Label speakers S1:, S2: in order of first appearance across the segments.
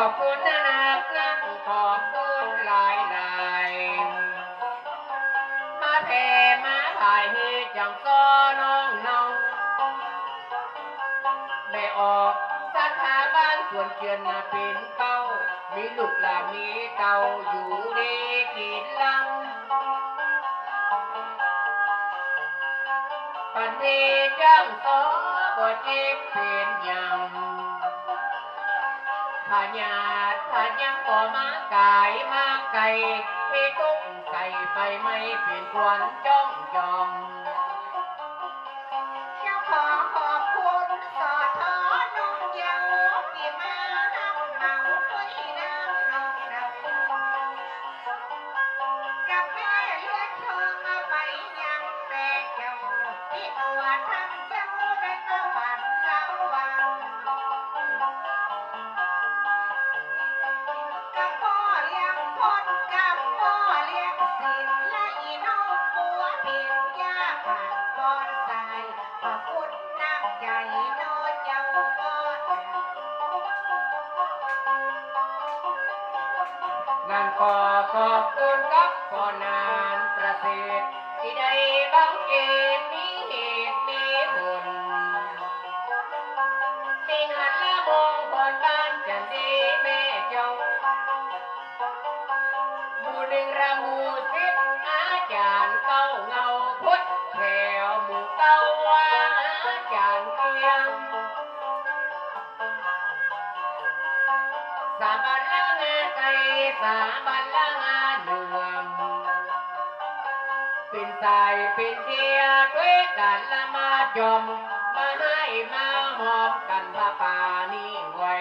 S1: ขอบคุณนะนักนักขอบคุณหลายหลายมาแผ่มาถ่ายให้จังซ้อน้องน้องได้ออกสถาบันส่วนเกียนนาเป็นเป้า มีลูกหลานมีเก่าอยู่ดีกินลังปันนี้จังสอบ่เจ็บเป็นยัง พญาพญายังก็มากายมาไก่ให้ตุ้งไก่ไปไม่เป็นควนจ้องจอง
S2: ที่ได้บังเกิ
S1: ดมีเหตุมีผลมีงานละมงคลบ้านจันดีแม่เจ้าหมู่หนึ่งระมู่สิบอาจารย์เก้าเงาพุทธแถวหมู่เก้าว่าอาจารย์เกียงสาบันละงาไก่สาบันละ ใสายเป็นเทียด้วยกันละมาจอมมาให้มาหอมกันพระป่านี่ไว้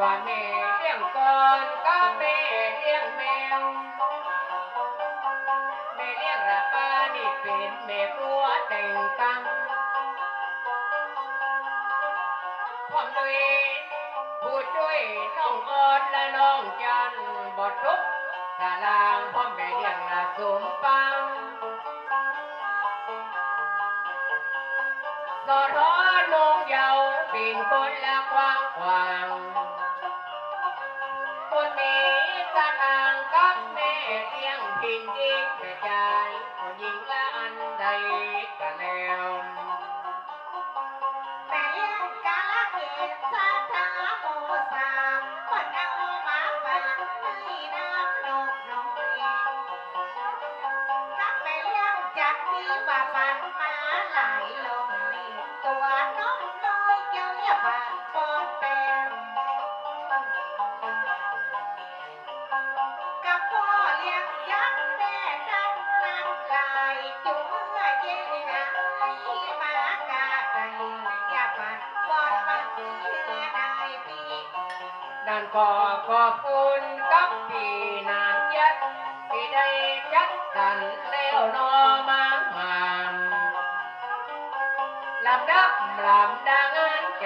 S2: ว่า
S1: แม่เลี้ยงก่อนก็แม่เลี้ยงแมวแม่เลี้ยงระป้านี่เป็นแม่ปัวแต่งกังพร้อมด้วยผู้ช่วยน้องออนและน้องจันบดทุกสาลางพร้อมแม่เลี้ยงละสมปังสอทอนงเยาวเป็นคนละกว้างขวาง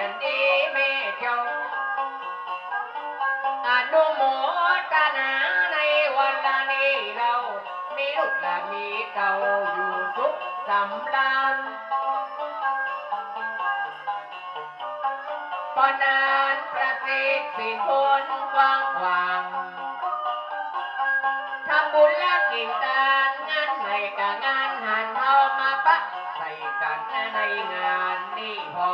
S1: นจันดีแม่
S2: เจ้าอนุ
S1: โมทนาในวันนี้เรา มีลูกและมีเก่าอยู่สุขสำราญปอนานประสิทธิ์สิทนกว้างขวางทำบุญและกิ่งตานงานไหนกับงานหันเอามาปะ ใส่กันในงานนี้พอ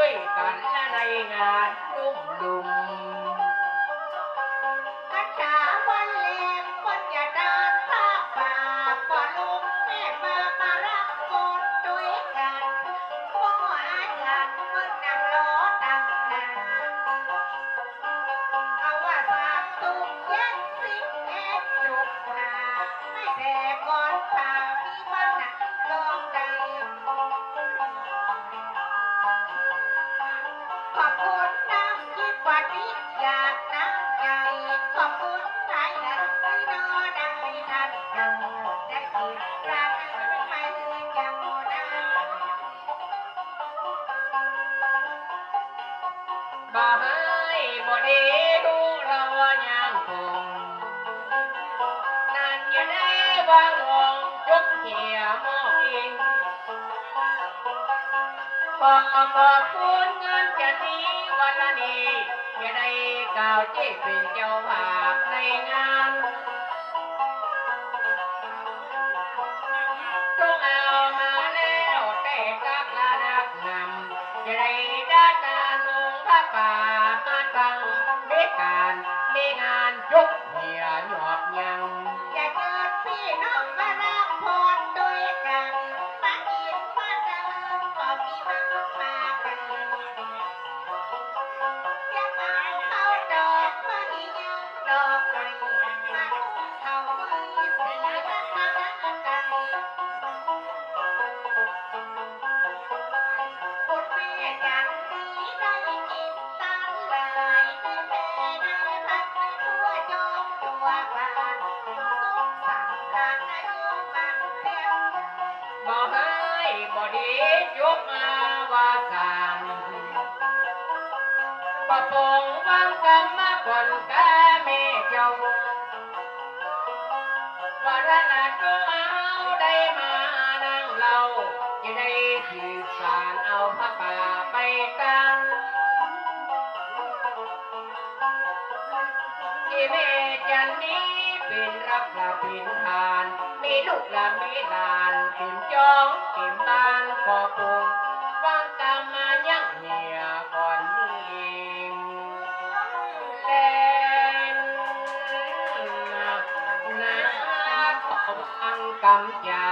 S2: ơi cảnh này ngạt đùng đúng. บ่ให้บดีดูราวังคงนั่นยู่
S1: ในางวงจุ
S2: ดเหี่ยม
S1: กิงขอขอบคุณเงินี้วันนี้อย่าได้กล่าวที่เป็เจ้าภาพในงาน big eyes. ดีย
S2: กมาวาสัง
S1: ปะปงวังกรรมคนแกาเมเจ้าวารณะก็เอาได้มานั่งเราจะได้ถื กลาปินทาน มีลูกหละมีหลานกิมจองกิมบ้านขอปุงฟังกรรมายังเหียก่อนนี้แรงนะนะขอฟังกรรมจา